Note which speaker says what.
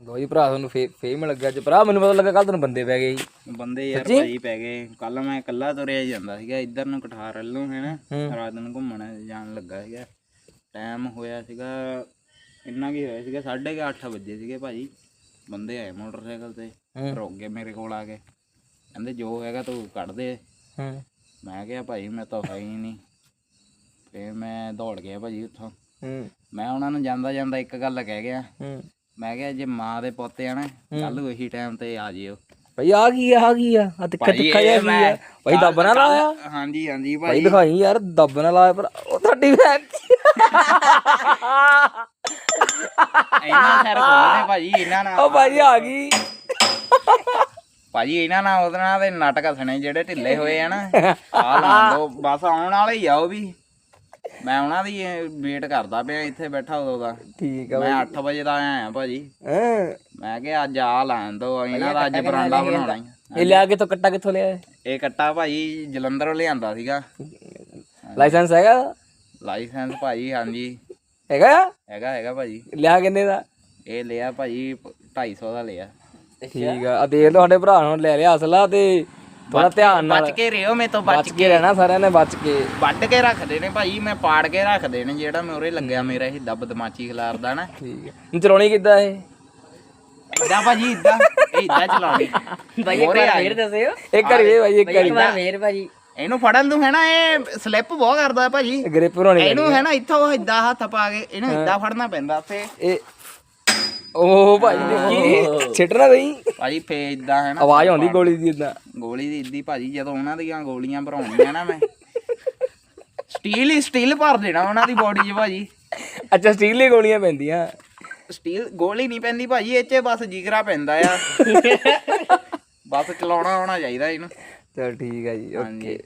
Speaker 1: ਲੋ ਜੀ ਭਰਾ ਤੁਹਾਨੂੰ ਫੇਮ ਲੱਗਿਆ ਅੱਜ। ਭਰਾ ਮੈਨੂੰ ਪਤਾ ਲੱਗਾ ਕੱਲ ਤੁਹਾਨੂੰ ਬੰਦੇ ਪੈ ਗਏ ਜੀ
Speaker 2: ਬੰਦੇ ਯਾਰ ਭਾਈ ਪੈ ਗਏ। ਕੱਲ ਮੈਂ ਇਕੱਲਾ ਤੁਰਿਆ ਜਾਂਦਾ ਸੀਗਾ। ਇੱਧਰ ਨੂੰ ਕਠਾਰ ਵੱਲੋਂ ਹੈ ਨਾ
Speaker 1: ਹੂੰ।
Speaker 2: ਰਾਤ ਨੂੰ ਘੁੰਮਣ ਜਾਣ ਲੱਗਾ ਸੀਗਾ। ਟਾਈਮ ਹੋਇਆ ਸੀਗਾ ਇੰਨਾ ਕੀ ਹੋਇਆ ਸੀਗਾ 8:30 ਵਜੇ ਸੀਗੇ ਭਾਜੀ ਬੰਦੇ ਆਏ ਮੋਟਰਸਾਈਕਲ ਤੇ
Speaker 1: ਹੂੰ।
Speaker 2: ਰੁਕ ਗਏ ਮੇਰੇ ਕੋਲ ਆ ਕੇ ਕਹਿੰਦੇ ਜੋ ਹੈਗਾ ਤੂੰ ਕੱਢ ਦੇ।
Speaker 1: ਹੂੰ।
Speaker 2: ਮੈਂ ਕਿਹਾ ਭਾਈ ਮੈਂ ਤਾਂ ਹੈ ਹੀ ਨਹੀਂ। ਫੇਰ ਮੈਂ ਦੌੜ ਗਿਆ ਭਾਜੀ ਉੱਥੋਂ।
Speaker 1: ਹੂੰ।
Speaker 2: ਮੈਂ ਉਹਨਾਂ ਨੂੰ ਜਾਂਦਾ ਜਾਂਦਾ ਇੱਕ ਗੱਲ ਕਹਿ ਗਿਆ।
Speaker 1: ਹੂੰ।
Speaker 2: ਮੈਂ ਕਿਹਾ ਜੇ ਮਾਂ ਦੇ ਪੋਤੇ ਆਣਾ ਕੱਲ ਉਹੀ ਟਾਈਮ ਤੇ ਆ ਜਿਓ।
Speaker 1: ਭਾਈ ਆ ਕੀ ਆ ਆ ਕੀ ਆ? ਆ ਤਿੱਖਾ ਤਿੱਖਾ ਜਿਹਾ ਕੀ ਆ? ਭਾਈ ਦੱਬ ਨਾ ਲਾਇਆ।
Speaker 2: ਹਾਂਜੀ ਹਾਂਜੀ
Speaker 1: ਭਾਈ
Speaker 2: ਭਾਈ।
Speaker 1: ਦਿਖਾਈ ਯਾਰ ਦੱਬ ਨਾ ਲਾਇਆ ਪਰ ਉਹ ਤੁਹਾਡੀ ਭੈਣ
Speaker 2: ਇਹਨਾਂ ਸਿਰ ਕੋਲਦੇ ਭਾਜੀ ਇਹਨਾਂ ਨਾਲ
Speaker 1: ਉਹ ਭਾਈ ਆ ਗਈ।
Speaker 2: ਭਾਜੀ ਇਹਨਾਂ ਨਾਲ ਉਹਦੇ ਨਾਲ ਦੇ ਨਾਟਕ ਹਸਣੇ ਜਿਹੜੇ ਢਿੱਲੇ ਹੋਏ ਆ ਨਾ ਆ ਲਾਂ ਬਸ ਆਉਣ ਵਾਲੇ ਹੀ ਆ ਉਹ ਵੀ। ਮੈਂ ਉਹਨਾਂ ਦੀ ਵੇਟ ਕਰਦਾ ਪਿਆ ਇੱਥੇ ਬੈਠਾ ਉਦੋਂ ਦਾ।
Speaker 1: ਠੀਕ ਆ
Speaker 2: ਮੈਂ 8 ਵਜੇ ਦਾ ਆਇਆ ਭਾਜੀ।
Speaker 1: ਹਾਂ?
Speaker 2: ਮੈਂ ਕਿਹਾ ਅੱਜ ਆ ਲੈਣ ਦੋ ਇਹਨਾਂ ਦਾ ਅੱਜ ਬਰਾਂਡਾ ਬਣਾਉਣਾ ਈ।
Speaker 1: ਇਹ ਲਿਆ ਕੇ ਤੋਂ ਕੱਟਾ ਕਿੱਥੋਂ ਲਿਆ?
Speaker 2: ਇਹ ਕੱਟਾ ਭਾਜੀ ਜਲੰਧਰੋਂ ਲਿਆਂਦਾ ਸੀਗਾ।
Speaker 1: ਲਾਇਸੈਂਸ ਹੈਗਾ?
Speaker 2: ਲਾਇਸੈਂਸ ਭਾਜੀ ਹਾਂਜੀ।
Speaker 1: ਹੈਗਾ?
Speaker 2: ਹੈਗਾ ਹੈਗਾ ਭਾਜੀ।
Speaker 1: ਲਿਆ ਕਿੰਨੇ ਦਾ?
Speaker 2: ਇਹ ਲਿਆ ਭਾਜੀ 250 ਦਾ ਲਿਆ।
Speaker 1: ਠੀਕ ਆ। ਆ ਦੇਖ ਲਓ ਸਾਡੇ ਭਰਾ ਨੂੰ ਲੈ ਲਿਆ ਅਸਲਾ ਤੇ ਥੋੜਾ ਧਿਆਨ ਨਾਲ।
Speaker 2: ਬਚ ਕੇ ਰਿਓ ਮੇ ਤੋਂ ਬਚ
Speaker 1: ਕੇ ਰਹਿਣਾ ਸਾਰਿਆਂ ਨੇ ਬਚ ਕੇ।
Speaker 2: ਵੱਢ ਕੇ ਰੱਖਦੇ ਨੇ ਭਾਈ ਮੈਂ ਪਾੜ ਕੇ ਰੱਖਦੇ ਨੇ ਜਿਹੜਾ ਮੋਰੇ ਲੱਗਿਆ ਮੇਰਾ ਇਹ ਦੱਬ ਦਮਾਚੀ ਖਿਲਾਰਦਾ ਨਾ।
Speaker 1: ਠੀਕ ਹੈ। ਹੁਣ ਚਲਾਉਣੀ ਕਿੱਦਾਂ ਇਹ?
Speaker 2: ਇਦਾਂ ਭਾਜੀ ਇਦਾਂ ਇਹ ਇਦਾਂ ਚਲਾਉਣੀ। ਮੋਰੇ ਆ ਗਈ।
Speaker 3: ਦੱਸਿਓ।
Speaker 1: ਇੱਕ ਵਾਰੀ ਵੇ ਭਾਈ ਇੱਕ ਵਾਰੀ
Speaker 3: ਫੇਰ ਭਾਜੀ।
Speaker 2: ਇਹਨੂੰ ਫੜਨ ਨੂੰ ਹੈ ਨਾ ਇਹ ਸਲਿੱਪ ਬਹੁਤ ਕਰਦਾ ਭਾਜੀ।
Speaker 1: ਗ੍ਰਿਪ ਬਣਾਉਣੀ
Speaker 2: ਇਹਨੂੰ ਹੈ। ਨਾ ਇੱਥੋਂ ਇਦਾਂ ਹੱਥ ਪਾ ਕੇ ਇਹਨੂੰ ਇਦਾਂ ਫੜਨਾ ਪੈਂਦਾ ਫੇ
Speaker 1: ਇਹ ਓ ਭਾਈ ਦੇਖੀ ਛਿੱਟਣਾ ਨਹੀਂ
Speaker 2: ਭਾਜੀ ਫੇ ਇਦਾਂ ਹੈ ਨਾ
Speaker 1: ਆਵਾਜ਼ ਆਉਂਦੀ ਗੋਲੀ ਦੀ ਇਦਾਂ
Speaker 2: ਗੋਲੀ ਦੀ ਇੱਦੀ ਭਾਜੀ ਜਦੋਂ ਉਹਨਾਂ ਦੀਆਂ ਗੋਲੀਆਂ ਭਰਾਉਣੀਆਂ ਨਾ ਮੈਂ। ਸਟੀਲ ਹੀ ਸਟੀਲ ਭਰ ਦੇਣਾ ਉਹਨਾਂ ਦੀ ਬੋਡੀ 'ਚ ਭਾਜੀ।
Speaker 1: ਅੱਛਾ ਸਟੀਲ ਦੀ ਗੋਲੀਆਂ ਪੈਂਦੀਆਂ।
Speaker 2: ਸਟੀਲ ਗੋਲੀ ਨਹੀਂ ਪੈਂਦੀ ਭਾਜੀ ਇਹ 'ਚ ਬਸ ਜਿਗਰਾ ਪੈਂਦਾ ਆ। ਬਸ ਚਲਾਉਣਾ ਆਉਣਾ ਚਾਹੀਦਾ ਇਹਨੂੰ।
Speaker 1: ਚਲ ਠੀਕ ਹੈ ਜੀ ਓਕੇ।